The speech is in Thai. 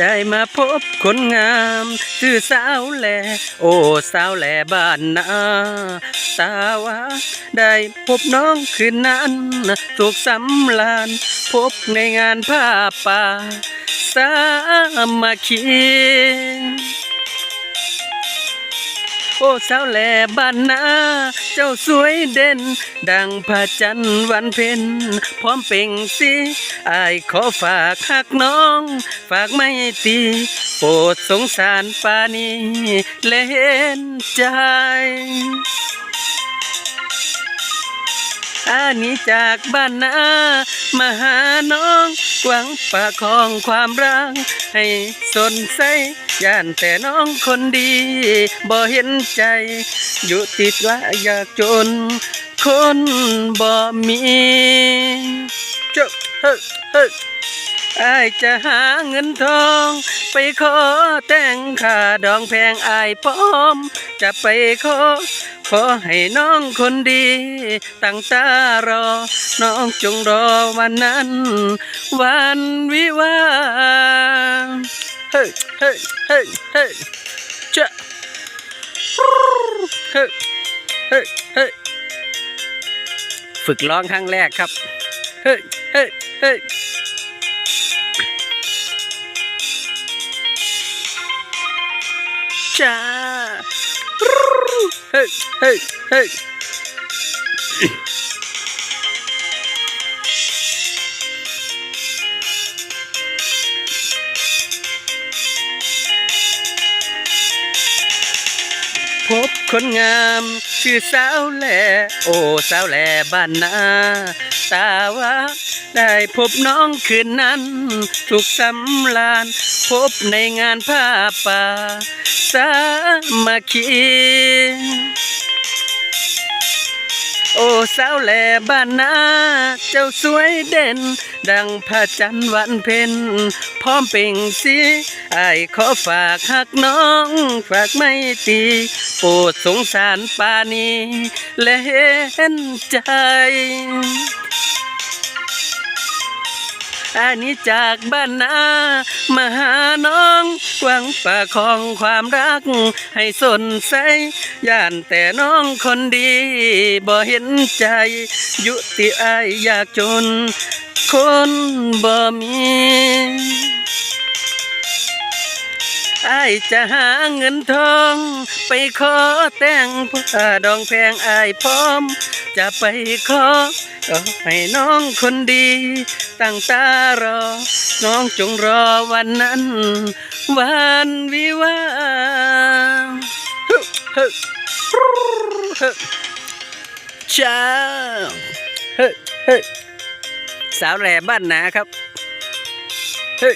ได้มาพบคนงามชื่อสาวแหลโอ้สาวแหลบ้านนาตาวาได้พบน้องคืนนั้นถูกสำลานพบในงานผ้าป่าสามัคคี อ้สาวแหล่บ้านนาเจ้าสวยเด่น ดังพระจันทร์วันเพ็ญพร้อมเป่งสีอายขอฝากหักน้อง ฝากไม่ตีโปรดสงสารปานีและเห็นใจอานี้จากบ้านนา มาหาน้องหวังประคองความรักให้สนใสย่านแต่น้องคนดีบ่เห็นใจ อยู่ติดว่าอยากจน คนบ่มีเจ้าเฮ้เฮ้ อายจะหาเงินทอง ไปขอแต่งค่าดองแพงอายพร้อม จะไปขอ ขอให้น้องคนดี ตั้งตารอ น้องจงรอวันนั้น วันวิวาห์เฮ้ยเฮ้ยเฮ้ยเฮ้ยจะเฮ้ยเฮ้ยเฮ้ยฝึกร้องครั้งแรกครับ เฮ้ยเฮ้ยเฮ้ ยจ้าเพบคนงามชื่อสาวแหล่โอ้สาวแหล่บ้านนาตาว่าได้พบน้องคืนนั้น ถูกสำลาน พบในงานผ้าป่า สามัคคี โอ้สาวแหล่บ้านนาเจ้าสวยเด่น ดังพระจันทร์วันเพ็ญพร้อมเป่งสีไอขอฝากหักน้อง ฝากไม่ตีโปรดสงสารปานีและเห็นใจ นนี้จากบ้านนามาหาน้องหวังประคองความรัก ให้สนใสย่านแต่น้องคนดีบ่เห็นใจ ยุติอายอยากจน คนบ่มี อายจะหาเงินทอง ไปขอแต่งผ้าดองแพงอายพร้อม จะไปขอก็ให้น้องคนดี ตั้งตารอ น้องจงรอวันนั้น วันวิวาห์ฮึฮึฮึจ้าเฮ้เฮ้สาวแหล่บ้านนาครับ เฮ้